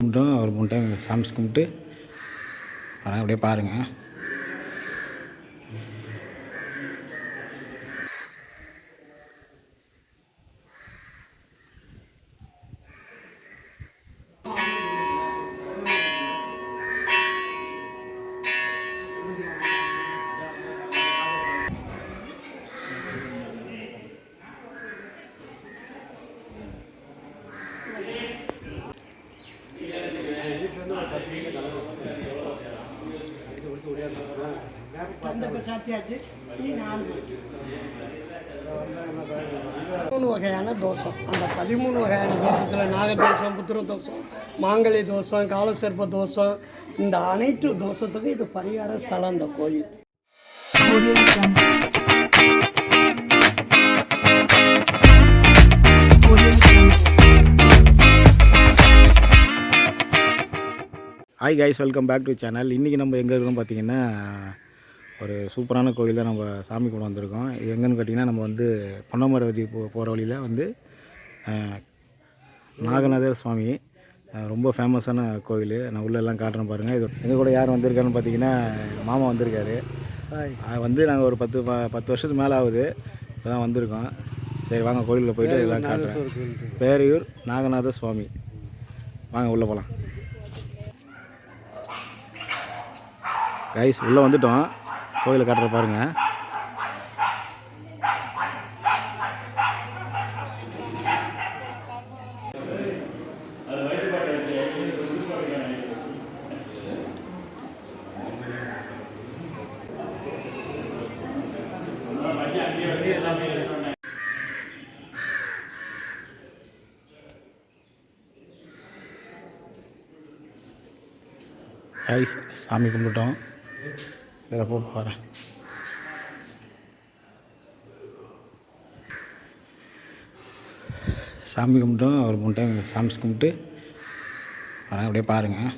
கும்பிட்டோம் ஒரு மூணு டைம் சாமி கும்பிட்டு வரேன் அப்படியே பாருங்கள் அந்த இப்போ சாத்தியாச்சு நீ நாலு மூணு வகையான தோஷம் அந்த பதிமூணு வகையான தோஷத்தில் நாகதோஷம் புத்திர தோஷம் மாங்கல்ய தோஷம் காலசர்ப்ப தோஷம் இந்த அனைத்து தோஷத்துக்கும் இது பரிகார ஸ்தலம் இந்த கோயில். Hi guys welcome back to channel இன்றைக்கி நம்ம எங்கே இருக்கோம் பார்த்தீங்கன்னா ஒரு சூப்பரான கோயில் தான் நம்ம சாமி கொண்டு வந்திருக்கோம். இது எங்கன்னு கேட்டிங்கன்னா நம்ம வந்து பொன்னமரவதி போ போகிற வழியில் வந்து நாகநாதர் சுவாமி. ரொம்ப ஃபேமஸான கோயில். நான் உள்ள எல்லாம் காட்டுறேன் பாருங்கள் இது எங்கள் கூட யார் வந்திருக்காருன்னு பார்த்தீங்கன்னா மாமா வந்திருக்காரு. வந்து நாங்கள் ஒரு பத்து பத்து வருஷத்துக்கு மேலே ஆகுது. இப்போ தான் வந்திருக்கோம். சரி வாங்க கோயிலில் போயிட்டு எல்லாம் காட்டுறேன். பேரையூர் நாகநாத சுவாமி. வாங்க உள்ளே போகலாம் கைஸ் உள்ளே வந்துட்டோம். கோயிலை காட்டுற பாருங்க. சாமி கும்பிட்டோம். இதில் போட்டு போகிறேன் சாமி கும்பிட்டோம் ஒரு மூணு டைம் சாமி கும்பிட்டு வரேன் அப்படியே பாருங்கள்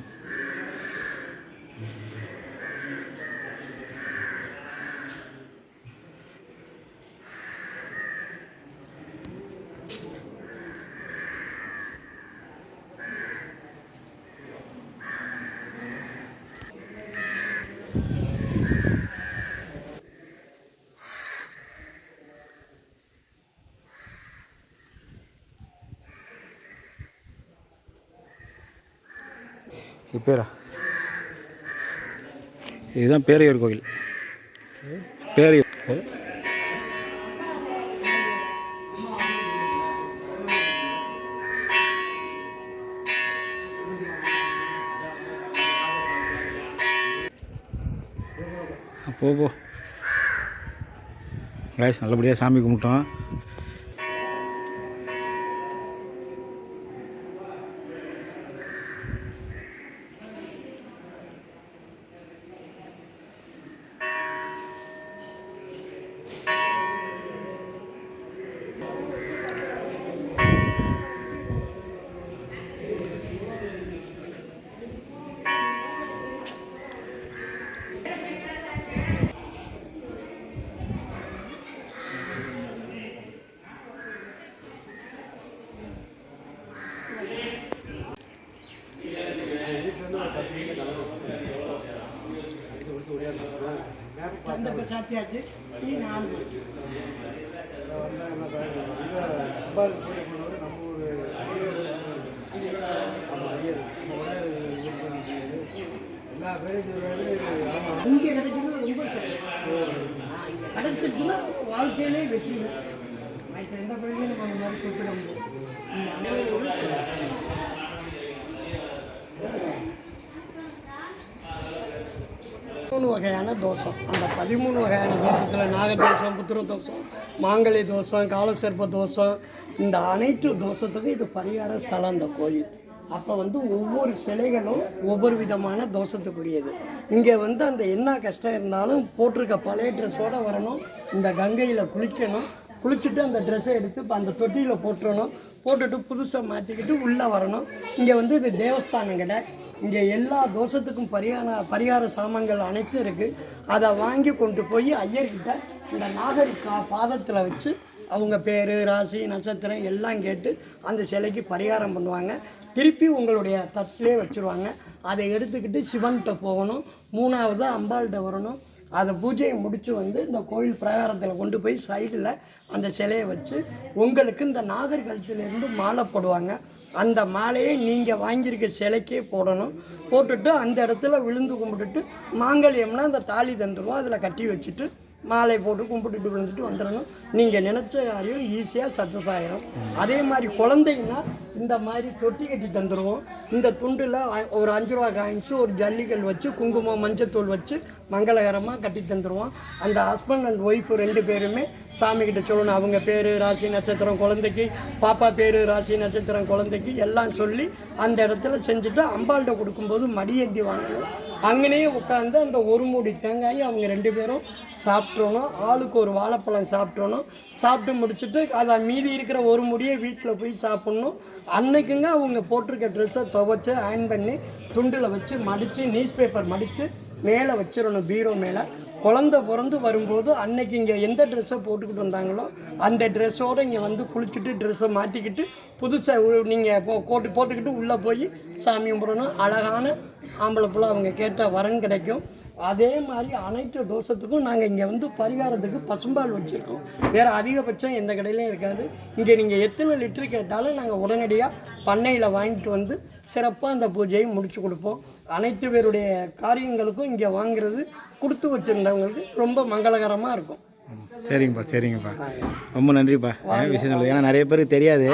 இப்பேரா பேரா? இதுதான் பேரையூர் கோயில். பேரையூர். போ போ. நல்லபடியாக சாமி கும்பிட்டோம். அந்த சாத்தியாச்சு நீ நாலு இங்கே கிடைக்கிறது ரொம்ப கிடைச்சிருச்சுன்னா வாழ்க்கையிலே வெற்றி மற்ற எந்த பள்ளியும் நம்ம மாதிரி குறிப்பிட முடியும் இந்த அனுபவம் சிரமம். மூணு வகையான தோஷம் அந்த பதிமூணு வகையான தோஷத்தில் நாகதோஷம் புத்திர தோஷம் மாங்கலி தோஷம் காலசர்ப்ப தோஷம் இந்த அனைத்து தோஷத்துக்கும் இது பரிகார ஸ்தலம் இந்த கோயில். அப்போ வந்து ஒவ்வொரு சிலைகளும் ஒவ்வொரு விதமான தோஷத்துக்குரியது இங்கே வந்து அந்த என்ன கஷ்டம் இருந்தாலும் போட்டிருக்க பழைய ட்ரெஸ்ஸோடு வரணும். இந்த கங்கையில் குளிக்கணும். குளிச்சுட்டு அந்த ட்ரெஸ்ஸை எடுத்து இப்போ அந்த தொட்டியில் போட்டுறணும். போட்டுட்டு புதுசாக மாற்றிக்கிட்டு உள்ளே வரணும். இங்கே வந்து இது தேவஸ்தானம் கிடையாது இங்கே எல்லா தோஷத்துக்கும் பரிகார பரிகார சாமான்கள் அனைத்தும் இருக்குது அதை வாங்கி கொண்டு போய் ஐயர்கிட்ட இந்த நாகரி கா பாதத்தில் வச்சு அவங்க பேர் ராசி நட்சத்திரம் எல்லாம் கேட்டு அந்த சிலைக்கு பரிகாரம் பண்ணுவாங்க. திருப்பி உங்களுடைய தட்டிலே வச்சுருவாங்க. அதை எடுத்துக்கிட்டு சிவன்கிட்ட போகணும். மூணாவது அம்பாள்கிட்ட வரணும். அதை பூஜையை முடித்து வந்து இந்த கோயில் பிரகாரத்தில் கொண்டு போய் சைடில் அந்த சிலையை வச்சு உங்களுக்கு இந்த நாகர்கழுத்திலேருந்து மாலை போடுவாங்க. அந்த மாலையை நீங்கள் வாங்கியிருக்க சிலைக்கே போடணும். போட்டுட்டு அந்த இடத்துல விழுந்து கும்பிட்டுட்டு மாங்கல்யம்னா அந்த தாலி தந்துடுவோம் அதில் கட்டி வச்சுட்டு மாலை போட்டு கும்பிட்டுட்டு விழுந்துட்டு வந்துடணும். நீங்கள் நினச்ச காரியம் ஈஸியாக சக்ஸஸ் ஆகிரும் அதே மாதிரி குழந்தைங்கன்னா இந்த மாதிரி தொட்டி கட்டி தந்துடுவோம் இந்த துண்டில் ஒரு அஞ்சு ரூபா காயின்ஸு ஒரு ஜல்லிக்கல் வச்சு குங்குமம் மஞ்சத்தூள் வச்சு மங்களகரமாக கட்டி தந்துடுவோம் அந்த ஹஸ்பண்ட் அண்ட் ஒய்ஃபு ரெண்டு பேருமே சாமிக்கிட்ட சொல்லணும். அவங்க பேர் ராசி நட்சத்திரம் குழந்தைக்கு பாப்பா பேர் ராசி நட்சத்திரம் குழந்தைக்கு எல்லாம் சொல்லி அந்த இடத்துல செஞ்சுட்டு அம்பாள்கிட்ட கொடுக்கும்போது மடியேந்தி வாங்கணும். அங்கேயே உட்காந்து அந்த ஒரு மூடி தேங்காயை அவங்க ரெண்டு பேரும் சாப்பிட்றணும் ஆளுக்கு ஒரு வாழைப்பழம் சாப்பிட்றணும் சாப்பிட்டு முடிச்சுட்டு அதை மீதி இருக்கிற ஒரு முடியை வீட்டில் போய் சாப்பிட்ணும். அன்னைக்குங்க அவங்க போட்டிருக்க ட்ரெஸ்ஸை துவைச்சு அயன் பண்ணி துண்டில் வச்சு மடித்து நியூஸ் பேப்பர் மடித்து மேலே வச்சிடணும் பீரோ மேலே. குழந்த பிறந்து வரும்போது அன்னைக்கு இங்கே எந்த ட்ரெஸ்ஸை போட்டுக்கிட்டு வந்தாங்களோ அந்த ட்ரெஸ்ஸோடு இங்கே வந்து குளிச்சுட்டு ட்ரெஸ்ஸை மாற்றிக்கிட்டு புதுசாக நீங்கள் போ போட்டு போட்டுக்கிட்டு உள்ளே போய் சாமி கும்பிடணும். அழகான ஆம்பளை பிள்ளை அவங்க கேட்டால் வரன் கிடைக்கும். அதே மாதிரி அனைத்து தோஷத்துக்கும் நாங்கள் இங்கே வந்து பரிகாரத்துக்கு பசும்பால் வச்சுருக்கோம். வேறு அதிகபட்சம் எந்த கடையிலையும் இருக்காது. இங்கே நீங்கள் எத்தனை லிட்டர் கேட்டாலும் நாங்கள் உடனடியாக பண்ணையில் வாங்கிட்டு வந்து சிறப்பாக அந்த பூஜையை முடிச்சு கொடுப்போம். அனைத்து பேருடைய காரியங்களுக்கும் இங்கே வாங்குறது கொடுத்து வச்சுருந்தவங்களுக்கு ரொம்ப மங்களகரமாக இருக்கும். சரிங்கப்பா சரிங்கப்பா. ரொம்ப நன்றிப்பா. விஷயம் சொல்லுது ஏன்னா நிறைய பேருக்கு தெரியாது.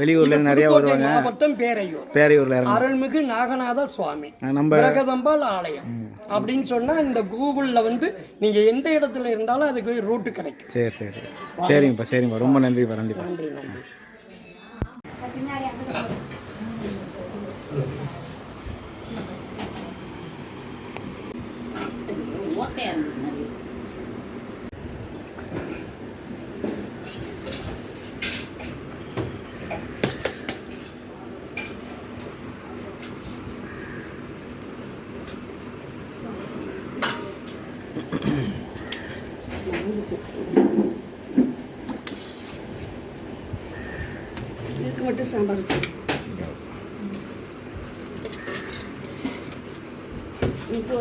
வெளியூர்லேருந்து நிறையா வருவாங்க. மாவட்டம் பேரையூர். பேரையூரில் இறங்க. அருள்மிகு நாகநாத சுவாமி. நம்ம பிரகதம்பாள் ஆலயம். அப்படின்னு சொன்னால் இந்த கூகுளில் வந்து நீங்கள் எந்த இடத்துல இருந்தாலும் அதுக்கு ரூட்டு கிடைக்கும். சரி சரி. சரிங்கப்பா சரிங்கப்பா. ரொம்ப நன்றிப்பா நன்றிப்பா. நன்றி ടേസ്റ്റ് ഇതിലേക്ക് മറ്റേ സാമ്പാർ ഇങ്ങോട്ട്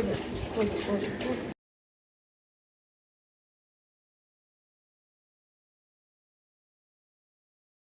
കൊടുക്കും